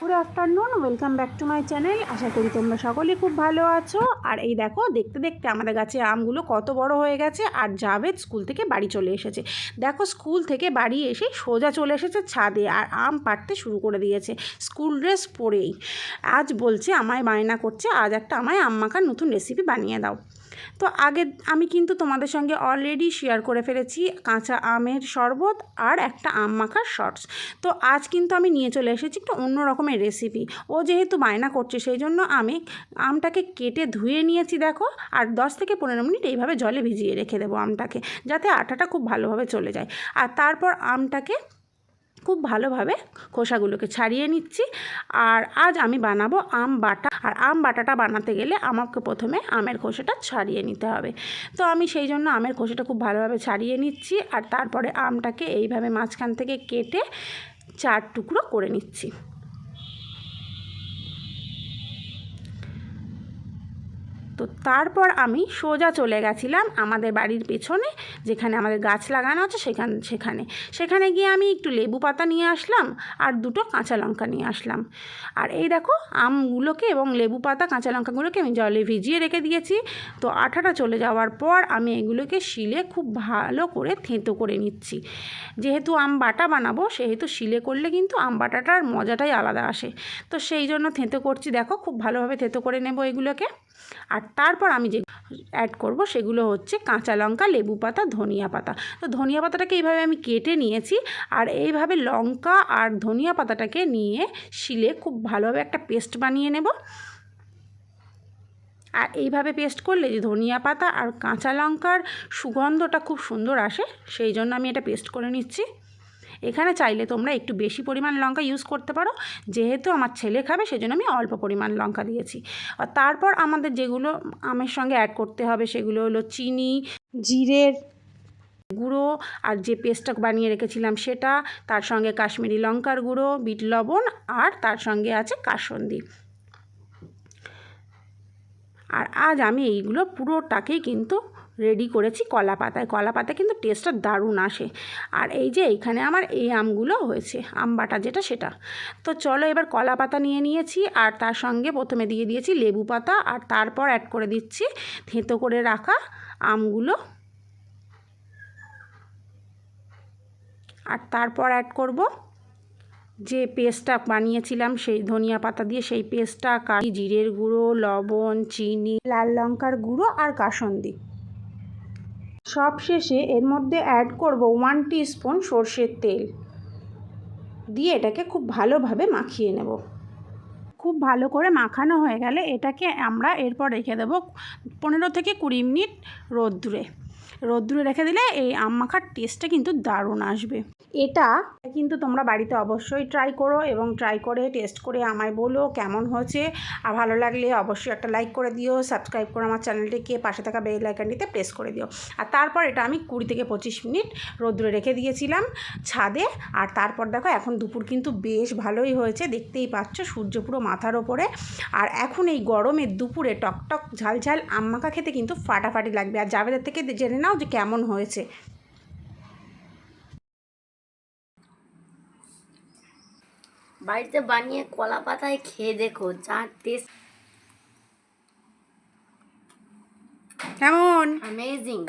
Good afternoon, welcome back to my channel. আশা করি তোমরা সকলে খুব ভালো আছো। আর এই দেখো, দেখতে দেখতে আমাদের গাছে আমগুলো কত বড় হয়ে গেছে, আর জাভেদ স্কুল থেকে বাড়ি চলে এসেছে। দেখো, স্কুল থেকে বাড়ি এসে সোজা চলে এসেছে ছাদে, আর আম পাড়তে শুরু করে দিয়েছে। স্কুল ড্রেস পরেই। আজ বলছে, আমায় বায়না করছে, আজ একটা আমায় আম মাখার নতুন রেসিপি বানিয়ে দাও। তো আগে আমি কিন্তু তোমাদের সঙ্গে অলরেডি শেয়ার করে ফেলেছি কাঁচা আমের শরবত আর একটা আম মাখার শর্টস তো আজ কিন্তু আমি নিয়ে চলে এসেছি একটু অন্য রকমের রেসিপি ও যেহেতু বায়না করছে, সেই জন্য আমি আমটাকে কেটে ধুয়ে নিয়েছি দেখো, আর দশ থেকে পনেরো মিনিট এইভাবে জলে ভিজিয়ে রেখে দেবো আমটাকে, যাতে আটাটা খুব ভালোভাবে চলে যায়। আর তারপর আমটাকে খুব ভালোভাবে খোসাগুলোকে ছাড়িয়ে নিচ্ছি। আর আজ আমি বানাবো আম বাটা। আর আম বাটাটা বানাতে গেলে আমাকে প্রথমে আমের খোসাটা ছাড়িয়ে নিতে হবে। তো আমি সেই জন্য আমের খোসাটা খুব ভালোভাবে ছাড়িয়ে নিচ্ছি আর তারপরে আমটাকে এইভাবে মাঝখান থেকে কেটে চার টুকরো করে নিচ্ছি। তারপর আমি সোজা চলে গেছিলাম আমাদের বাড়ির পেছনে, যেখানে আমাদের গাছ লাগানো আছে সেখান, সেখানে। সেখানে গিয়ে আমি একটু লেবু পাতা নিয়ে আসলাম আর দুটো কাঁচা লঙ্কা নিয়ে আসলাম। আর এই দেখো, আমগুলোকে এবং লেবু পাতা, কাঁচা লঙ্কাগুলোকে আমি জলে ভিজিয়ে রেখে দিয়েছি। তো আঠাটা চলে যাওয়ার পর আমি এগুলোকে শিলে খুব ভালো করে থেঁতো করে নিচ্ছি। যেহেতু আম বাটা বানাবো, সেহেতু শিলে করলে কিন্তু আম বাটাটার মজাটাই আলাদা আসে। তো সেই জন্য থেঁতো করছি। দেখো, খুব ভালোভাবে থেঁতো করে নেব এগুলোকে। আর তারপর আমি যে অ্যাড করব সেগুলো হচ্ছে কাঁচা লঙ্কা, লেবু পাতা, ধনিয়া পাতা। তো ধনিয়া পাতাটাকে এইভাবে আমি কেটে নিয়েছি আর এইভাবে লঙ্কা আর ধনিয়া পাতাটাকে নিয়ে শিলে খুব ভালোভাবে একটা পেস্ট বানিয়ে নেব। আর এইভাবে পেস্ট করলে যে ধনিয়া পাতা আর কাঁচা লঙ্কার সুগন্ধটা খুব সুন্দর আসে, সেই জন্য আমি এটা পেস্ট করে নিচ্ছি। এখানে চাইলে তোমরা একটু বেশি পরিমাণ লঙ্কা ইউজ করতে পারো। যেহেতু আমার ছেলে খাবে, সেজন্য আমি অল্প পরিমাণ লঙ্কা দিয়েছি। আর তারপর আমাদের যেগুলো আমের সঙ্গে অ্যাড করতে হবে, সেগুলো হলো চিনি, জিরের গুঁড়ো, আর যে পেস্টটা বানিয়ে রেখেছিলাম সেটা, তার সঙ্গে কাশ্মীরি লঙ্কার গুঁড়ো, বিট লবণ, আর তার সঙ্গে আছে কাসন্দি। আর আজ আমি এইগুলো পুরোটাকেই কিন্তু রেডি করেছি কলা পাতায়। কলা পাতায় কিন্তু টেস্টটা দারুণ আসে। আর এই যে এইখানে আমার এই আমগুলো হয়েছে, আম বাটা যেটা সেটা। তো চলো এবার কলা পাতা নিয়ে নিয়েছি, আর তার সঙ্গে প্রথমে দিয়ে দিয়েছি লেবু পাতা, আর তারপর অ্যাড করে দিচ্ছি থেঁতো করে রাখা আমগুলো। আর তারপর অ্যাড করব যে পেস্টটা বানিয়েছিলাম, সেই ধনিয়া পাতা দিয়ে সেই পেস্টটা কারি জিরের গুঁড়ো, লবণ, চিনি, লাল লঙ্কার গুঁড়ো, আর কাসন্দি। সব শেষে এর মধ্যে অ্যাড করব ওয়ান স্পুন সর্ষের তেল। দিয়ে এটাকে খুব ভালোভাবে মাখিয়ে নেব। খুব ভালো করে মাখানো হয়ে গেলে এটাকে আমরা এরপর রেখে দেবো পনেরো থেকে কুড়ি মিনিট রোদ্দুরে। রোদ্দুরে রেখে দিলে এই আম মাখার টেস্টটা কিন্তু দারুণ আসবে। এটা কিন্তু তোমরা বাড়িতে অবশ্যই ট্রাই করো এবং ট্রাই করে টেস্ট করে আমায় বলো কেমন হয়েছে। আর ভালো লাগলে অবশ্যই একটা লাইক করে দিও সাবস্ক্রাইব করে আমার চ্যানেলটিকে পাশে থাকা বেল আইকনটিতে প্রেস করে দিও। আর তারপর এটা আমি কুড়ি থেকে পঁচিশ মিনিট রোদ্রে রেখে দিয়েছিলাম ছাদে। আর তারপর দেখো এখন দুপুর কিন্তু বেশ ভালোই হয়েছে, দেখতেই পাচ্ছ সূর্য পুরো মাথার ওপরে। আর এখন এই গরমের দুপুরে টকটক ঝাল ঝাল আম মাখা খেতে কিন্তু ফাটাফাটি লাগবে। আর জাবেদের থেকে জেনে নাও যে কেমন হয়েছে। বাড়িতে বানিয়ে কলা পাতায় খেয়ে দেখো যা টেস্ট কেমন? অ্যামেজিং